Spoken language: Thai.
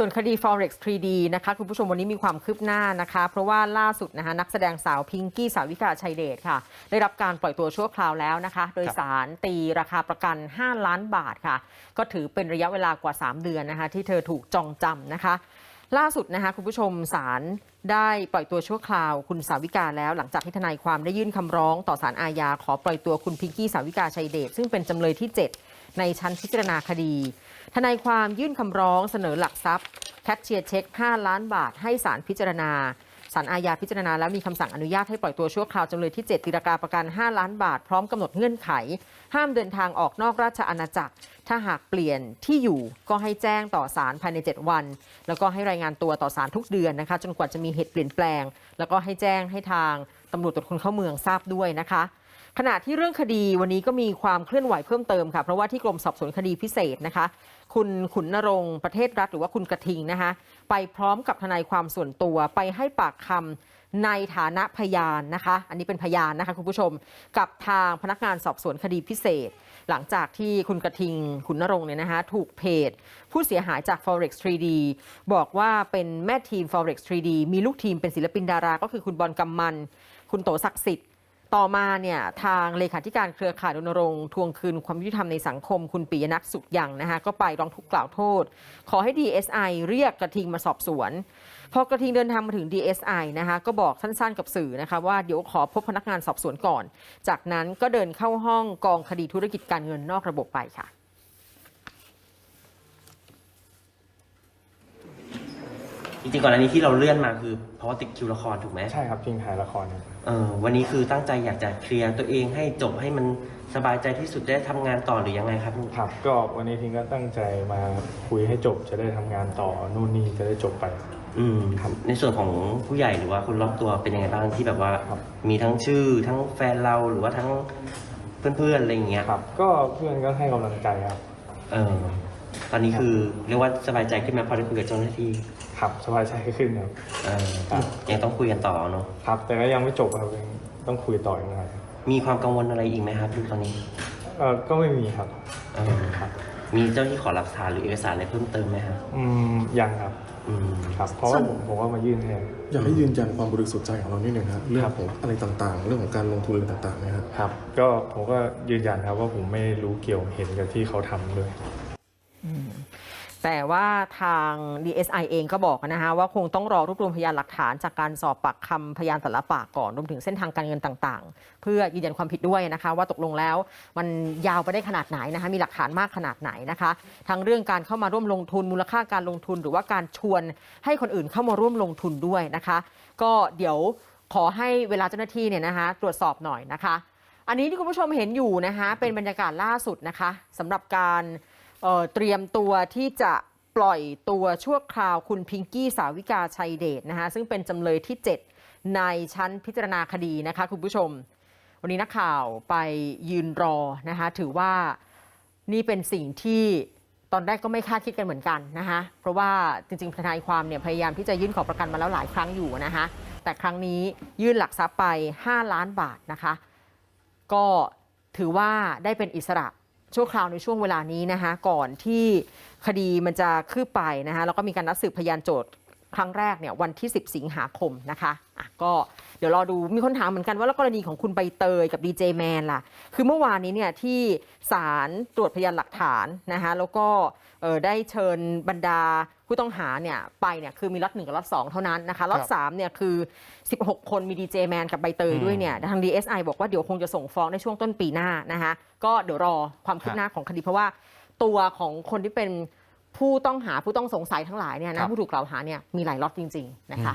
ส่วนคดี forex 3D นะคะคุณผู้ชมวันนี้มีความคืบหน้านะคะ เพราะว่าล่าสุดนะคะนักแสดงสาวพิงกี้สาวิกาชัยเดชค่ะ ได้รับการปล่อยตัวชั่วคราวแล้วนะคะ โดยสารตีราคาประกัน 5 ล้านบาทค่ะ ก็ถือเป็นระยะเวลากว่า 3 เดือนนะคะ ที่เธอถูกจองจำนะคะ ล่าสุดนะคะคุณผู้ชมศาลได้ปล่อยตัวชั่วคราวคุณสาวิกาแล้วหลังจากที่ทนายความได้ยื่นคำร้องต่อศาลอาญาขอปล่อยตัวคุณพิงกี้สาวิกาชัยเดชซึ่งเป็นจำเลยที่ 7 ในชั้นพิจารณาคดี ทนายความยื่นคำร้องเสนอหลักทรัพย์ แคชเชียร์เช็ค 5 ล้านบาทให้ศาลพิจารณาศาลอาญาพิจารณาแล้วมีคำสั่งอนุญาตให้ปล่อยตัวชั่วคราวจำเลยที่ 7 ตีราคาประกัน 5 ล้านบาท พร้อมกำหนดเงื่อนไข ห้ามเดินทางออกนอกราชอาณาจักร ถ้าหากเปลี่ยนที่อยู่ก็ให้แจ้งต่อศาลภายใน 7 วัน แล้วก็ให้รายงานตัวต่อศาลทุกเดือนนะคะ จนกว่าจะมีเหตุเปลี่ยนแปลง แล้วก็ให้แจ้งให้ทางตำรวจตรวจคนเข้าเมืองทราบด้วยนะคะ ขณะที่เรื่องคดีวันนี้ก็มีความเคลื่อนไหวเพิ่มเติมค่ะ เพราะว่าที่กรมสอบสวนคดีพิเศษนะคะ คุณขุนนรงค์ประเทศรัฐหรือว่าคุณกระทิงนะคะไปพร้อมกับทนายความส่วนตัวไปให้ปากคำในฐานะพยานนะคะ อันนี้เป็นพยานนะคะคุณผู้ชมกับทางพนักงานสอบสวนคดีพิเศษ หลังจากที่คุณกระทิงขุนนรงค์เนี่ยนะคะถูกเพจ ผู้เสียหายจาก forex 3D บอกว่าเป็นแม่ทีม forex 3D มีลูกทีมเป็นศิลปินดารา ก็คือคุณบอลกำมัน คุณโตศักดิ์สิทธิ์ ต่อมาเนี่ยทางเลขาธิการเครือข่ายรณรงค์ทวงคืนความยุติธรรมในสังคมคุณปียนัทสุขยังนะคะก็ไปร้องทุกข์กล่าวโทษ ขอให้ DSI เรียกกระทิงมาสอบสวน พอกระทิงเดินทางมาถึง DSI นะคะก็บอกสั้นๆกับสื่อนะคะว่าเดี๋ยวขอพบพนักงานสอบสวนก่อน จากนั้นก็เดินเข้าห้องกองคดีธุรกิจการเงินนอกระบบไปค่ะ จริงๆก่อนอันนี้ที่เราเลื่อนมาคือ เพราะว่าติดคิวละครถูกไหมใช่ครับจริงถ่ายละครครับเออวันนี้คือตั้งใจอยากจะเคลียร์ตัวเองให้จบให้มันสบายใจที่สุดได้ทำงานต่อหรือยังไงครับลูกครับก็วันนี้ทิ้งก็ตั้งใจมาคุยให้จบจะได้ทำงานต่อนู่นนี่จะได้จบไป อืมครับในส่วนของผู้ใหญ่หรือว่าคนรอบตัวเป็นยังไงบ้างที่แบบว่า ครับ มีทั้งชื่อทั้งแฟนเราหรือว่าทั้งเพื่อนๆอะไรอย่างเงี้ยครับ ก็เพื่อนก็ให้กำลังใจครับ เออ ตอนนี้คือเรียกว่าสบายใจขึ้นไหมาพอได้คุยกับเจ้าหน้าที่ครับสบายใจขึ้นครับเออครับยังต้องคุยกันต่อเนาะครับ แต่ก็ยังไม่จบครับยังต้องคุยต่ออีกนะครับมีความกังวลอะไรอีกไหมครับลูกตอนนี้เออก็ไม่มีครับเออครับมีเจ้าที่ขอหลักฐานหรือเอกสารอะไรเพิ่มเติมไหมครับอืมยังครับอืมครับเพราะว่าผมผมว่ามายื่นแทนอยากให้ยืนยันความบริสุทธิ์ใจของเรานิดหนึ่งครับเรื่องครับของอะไรต่างๆ เรื่องของการลงทุนอะไรต่างๆนะครับครับ ก็ผมก็ยืนยันครับว่าผมไม่รู้เกี่ยวเห็นกับที่เขาทำเลย แต่ว่าทาง DSI เองก็บอกนะคะว่าคงต้องรอรวบรวมพยานหลักฐานจากการสอบปากคำพยานแต่ละปากก่อนรวมถึงเส้นทางการเงินต่างๆ เพื่อยืนยันความผิดด้วยนะคะ ว่าตกลงแล้วมันยาวไปได้ขนาดไหนนะคะมีหลักฐานมากขนาดไหนนะคะทั้งเรื่องการเข้ามาร่วมลงทุนมูลค่าการลงทุน หรือว่าการชวนให้คนอื่นเข้ามาร่วมลงทุนด้วยนะคะ ก็เดี๋ยวขอให้เวลาเจ้าหน้าที่เนี่ยนะคะตรวจสอบหน่อยนะคะ อันนี้ที่คุณผู้ชมเห็นอยู่นะคะเป็นบรรยากาศล่าสุดนะคะสำหรับการ เตรียมตัวที่จะปล่อยตัวชั่วคราวคุณพิงกี้สาวิกาชัยเดชนะคะซึ่งเป็นจำเลยที่ 7 ในชั้นพิจารณาคดีนะคะคุณผู้ชม วันนี้นักข่าวไปยืนรอนะคะถือว่านี่เป็นสิ่งที่ตอนแรกก็ไม่คาดคิดกันเหมือนกันนะคะเพราะว่าจริงๆทนายความเนี่ยพยายามที่จะยื่นขอประกันมาแล้วหลายครั้งอยู่นะคะแต่ครั้งนี้ยื่นหลักทรัพย์ไป 5 ล้านบาทนะคะ ก็ถือว่าได้เป็นอิสระ ชั่วคราวในช่วงเวลานี้นะคะก่อนที่คดีมันจะคืบไปนะคะแล้วก็มีการนัดสืบพยานโจทย์ครั้งแรกเนี่ยวันที่ 10 สิงหาคมนะคะอะก็เดี๋ยวรอดูมีคนถามเหมือนกันว่าแล้วกรณีของคุณใบเตยกับดีเจแมนล่ะ คือเมื่อวานนี้เนี่ยที่ศาลตรวจพยานหลักฐานนะคะแล้วก็เอ่อได้เชิญบรรดา ผู้ต้องหาเนี่ยไปเนี่ยคือมีล็อตหนึ่งกับล็อตสองเท่านั้นนะคะล็อตสามเนี่ยคือ 16 คนมีดีเจแมนกับใบเตยด้วยเนี่ยทาง DSI บอกว่าเดี๋ยวคงจะส่งฟ้องในช่วงต้นปีหน้านะคะก็เดี๋ยวรอความคืบหน้าของคดีเพราะว่าตัวของคนที่เป็นผู้ต้องหาผู้ต้องสงสัยทั้งหลายเนี่ยครันะบผู้ถูกกล่าวหาเนี่ยมีหลายล็อตจริง ๆ นะคะ